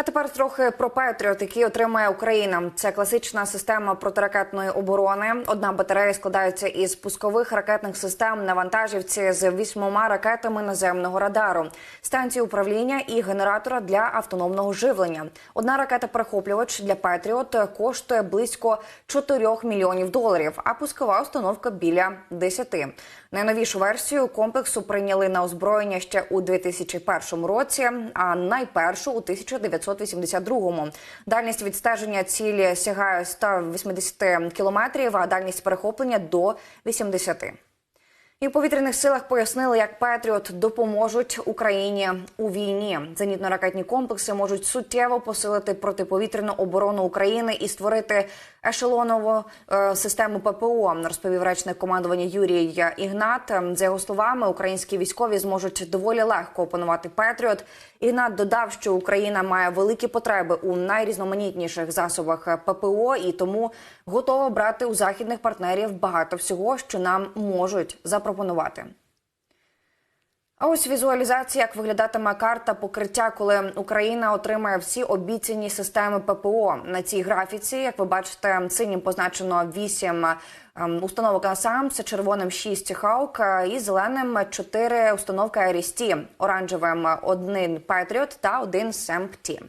А тепер трохи про Петріот, який отримає Україна. Це класична система протиракетної оборони. Одна батарея складається із пускових ракетних систем на вантажівці з вісьмома ракетами наземного радару, станції управління і генератора для автономного живлення. Одна ракета-перехоплювач для Петріот коштує близько 4 мільйонів доларів, а пускова установка біля 10. Найновішу версію комплексу прийняли на озброєння ще у 2001 році, а найпершу у 1982-му. Дальність відстеження цілі сягає 180 кілометрів, а дальність перехоплення до 80. І в повітряних силах пояснили, як Петріот допоможуть Україні у війні. Зенітно-ракетні комплекси можуть суттєво посилити протиповітряну оборону України і створити ешелонову е, систему ППО. Розповів речник командування Юрій Ігнат. За його словами, українські військові зможуть доволі легко опанувати Петріот. Ігнат додав, що Україна має великі потреби у найрізноманітніших засобах ППО і тому готова брати у західних партнерів багато всього, що нам можуть запропонувати. А ось візуалізація, як виглядатиме карта покриття, коли Україна отримає всі обіцяні системи ППО на цій графіці. Як ви бачите, синім позначено 8 ем, установок НАСАМС, червоним 6 Хаук і зеленим 4 установки Арісті, оранжевим один Петріот та один СЕМПТІ.